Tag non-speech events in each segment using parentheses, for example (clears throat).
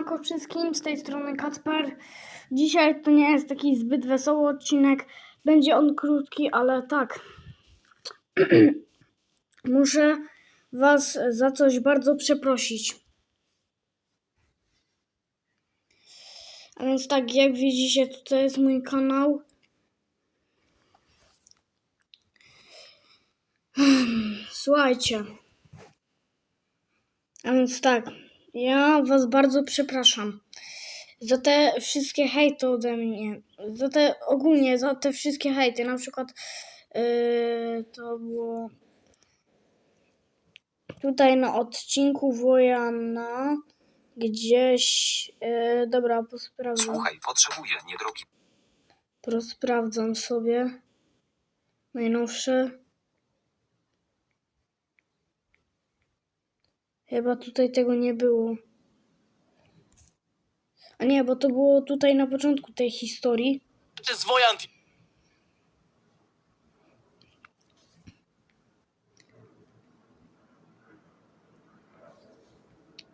Siemanko wszystkim, z tej strony Kacper. Dzisiaj to nie jest taki zbyt wesoły odcinek. Będzie on krótki, ale tak. (clears throat) Muszę Was za coś bardzo przeprosić. A więc tak, jak widzicie, tutaj jest mój kanał. Słuchajcie. A więc tak, ja was bardzo przepraszam za te wszystkie hejty ode mnie, za te ogólnie, za te wszystkie hejty, na przykład yy, to było tutaj na odcinku Wojana gdzieś, yy, dobra, posprawdzam, Słuchaj, potrzebuję niedrogi. posprawdzam sobie najnowsze. Chyba tutaj tego nie było. A nie, bo to było tutaj na początku tej historii. To jest Wojan.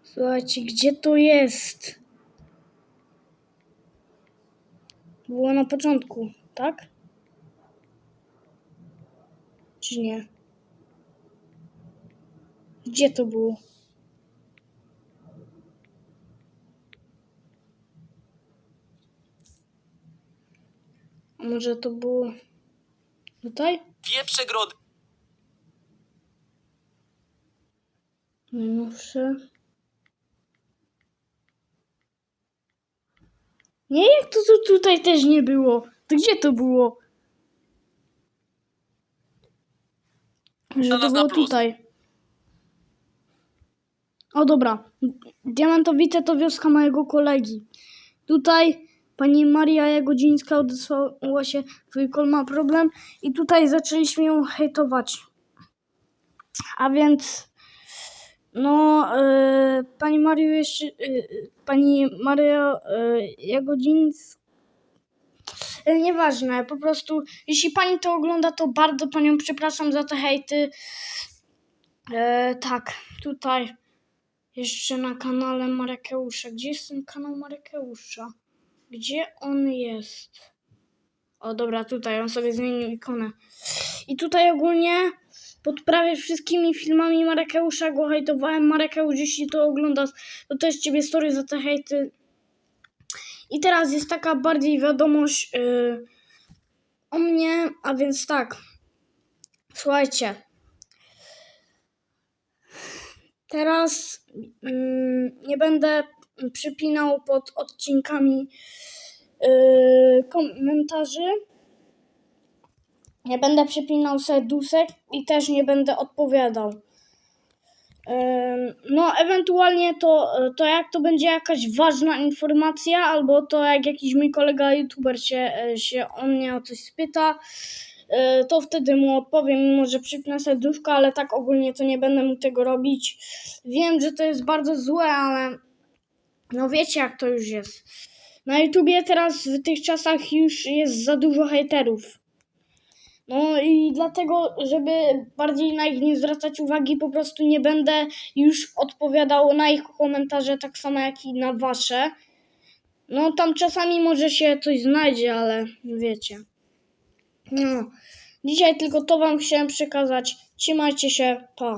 Słuchajcie, gdzie to jest? Było na początku, tak? Czy nie? Gdzie to było? Może to było tutaj? Dwie przegrody. Najnowsze. Nie, jak to, to tutaj też nie było? To gdzie to było? Że to na było plus. tutaj. O dobra. Diamentowice to wioska mojego kolegi. Tutaj pani Maria Jagodzińska odesłała się, twój kol ma problem i tutaj zaczęliśmy ją hejtować. A więc no, e, pani Mario jeszcze, e, pani Maria e, Jagodzińska, nieważne, po prostu, jeśli pani to ogląda, to bardzo panią przepraszam za te hejty. E, tak, tutaj jeszcze na kanale Marekeusza. Gdzie jest ten kanał Marekeusza? Gdzie on jest? O, dobra, tutaj, on sobie zmienił ikonę. I tutaj ogólnie pod prawie wszystkimi filmami Marekeusza go hejtowałem. Marekeusz, jeśli to oglądasz, to też ciebie story za te hejty. I teraz jest taka bardziej wiadomość yy, o mnie, a więc tak. Słuchajcie. Teraz mm, nie będę przypinał pod odcinkami yy, komentarzy. Nie będę przypinał serduszek i też nie będę odpowiadał. No, ewentualnie to, to jak to będzie jakaś ważna informacja, albo to jak jakiś mój kolega youtuber się, e, się o mnie o coś spyta, e, to wtedy mu odpowiem, mimo że przypnę serduszko, ale tak ogólnie to nie będę mógł tego robić. Wiem, że to jest bardzo złe, ale no wiecie jak to już jest. Na YouTubie teraz w tych czasach już jest za dużo hejterów. No i dlatego, żeby bardziej na ich nie zwracać uwagi, po prostu nie będę już odpowiadał na ich komentarze tak samo jak i na wasze. No tam czasami może się coś znajdzie, ale wiecie. No. Dzisiaj tylko to wam chciałem przekazać. Trzymajcie się, pa.